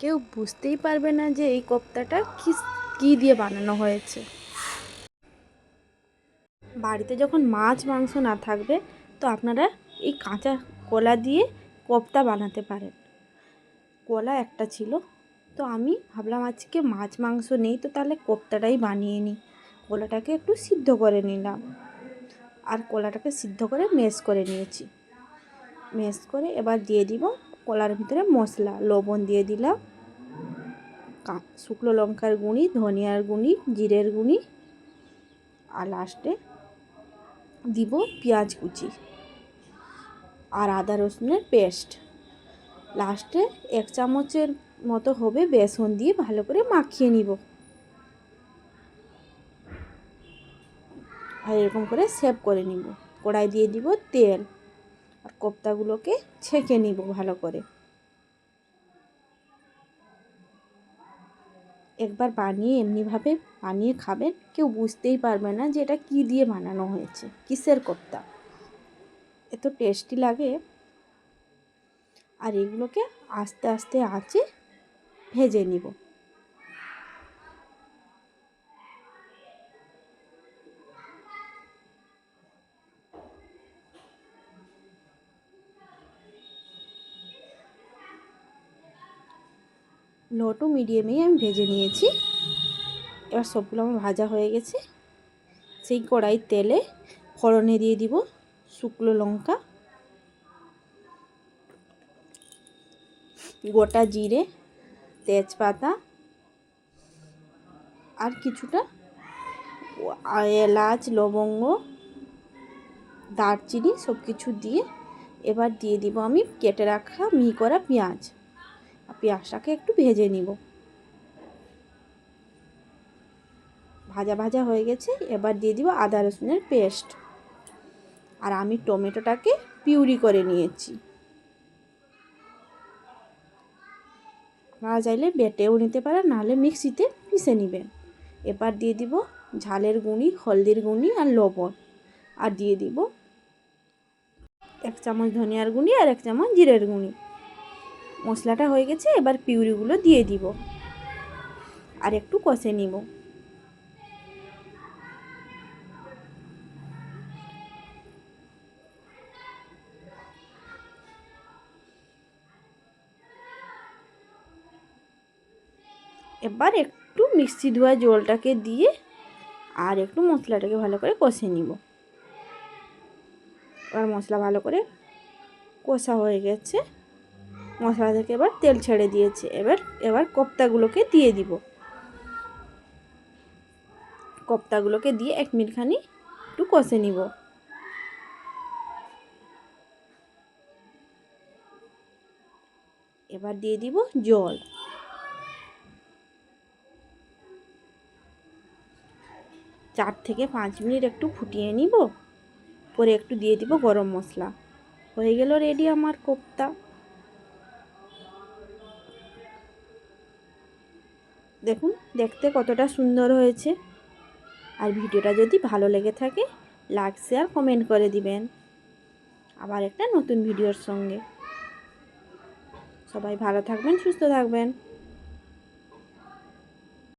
কেউ বুঝতেই পারবে না যে এই কোপ্তাটা কি, কী দিয়ে বানানো হয়েছে। বাড়িতে যখন মাছ, মাংস না থাকবে, তো আপনারা এই কাঁচা কলা দিয়ে কোপ্তা বানাতে পারেন। কলা একটা ছিল, তো আমি ভাবলাম আজকে মাছ, মাংস নেই, তো তাহলে কোপ্তাটাই বানিয়ে নিই। কলাটাকে একটু সিদ্ধ করে নিলাম। আর কলাটাকে সিদ্ধ করে মেশ করে নিয়েছি। মেশ করে এবার দিয়ে দিব কলার ভিতরে মশলা, লবণ দিয়ে দিলাম। শুকনো লঙ্কার গুঁড়ি, ধনিয়ার গুঁড়ি, জিরের গুঁড়ি। আর লাস্টে দিব পেঁয়াজ কুচি আর আদা রসুনের পেস্ট। লাস্টে এক চামচের মতো হবে বেসন দিয়ে ভালো করে মাখিয়ে নিব। আর এরকম করে সেভ করে নিব। কড়াই দিয়ে দিব তেল। কোপ্তাগুলোকে ছেঁকে নিব ভালো করে। একবার বানিয়ে এমনিভাবে বানিয়ে খাবেন, কেউ বুঝতেই পারবে না যে এটা কী দিয়ে বানানো হয়েছে, কিসের কোপ্তা। এত টেস্টি লাগে। আর এগুলোকে আস্তে আস্তে আঁচে ভেজে নিব। লো টু মিডিয়ামেই আমি ভেজে নিয়েছি। এবার সবগুলো আমার ভাজা হয়ে গেছে। সেই কড়াই তেলে ফোড়নে দিয়ে দিব শুকনো লঙ্কা, গোটা জিরে, তেজপাতা আর কিছুটা এলাচ, লবঙ্গ, দারচিনি সব কিছু দিয়ে এবার দিয়ে দিব আমি কেটে রাখা মি করা পেঁয়াজ। পেঁয়াজটাকে একটু ভেজে নিব। ভাজা ভাজা হয়ে গেছে, এবার দিয়ে দিব আদা রসুনের পেস্ট। আর আমি টমেটোটাকে পিউরি করে নিয়েছি। আপনারা চাইলে বেটেও নিতে পারেন, নাহলে মিক্সিতে পিষে নেবেন। এবার দিয়ে দিব ঝালের গুঁড়ি, হলদির গুঁড়ি আর লবণ। আর দিয়ে দিব এক চামচ ধনিয়ার গুঁড়ি আর এক চামচ জিরের গুঁড়ি। মশলাটা হয়ে গেছে, এবার পিউরিগুলো দিয়ে দিব। আর একটু কষে নিব। এবার একটু মিক্সি ধোয়া জলটাকে দিয়ে আর একটু মশলাটাকে ভালো করে কষে নিব। এবার মশলা ভালো করে কষা হয়ে গেছে। মশলা থেকে এবার তেল ছেড়ে দিয়েছে। এবার এবার কোপ্তাগুলোকে দিয়ে দিব। কোপ্তাগুলোকে দিয়ে এক মিনিটখানি একটু কষে নিব। এবার দিয়ে দিব জল। চার থেকে পাঁচ মিনিট একটু ফুটিয়ে নিব। পরে একটু দিয়ে দিব গরম মশলা। হয়ে গেল রেডি আমার কোপ্তা। দেখুন, দেখতে কতটা সুন্দর হয়েছে। আর ভিডিওটা যদি ভালো লেগে থাকে লাইক শেয়ার কমেন্ট করে দিবেন। আবার একটা নতুন ভিডিওর সঙ্গে। সবাই ভালো থাকবেন, সুস্থ থাকবেন।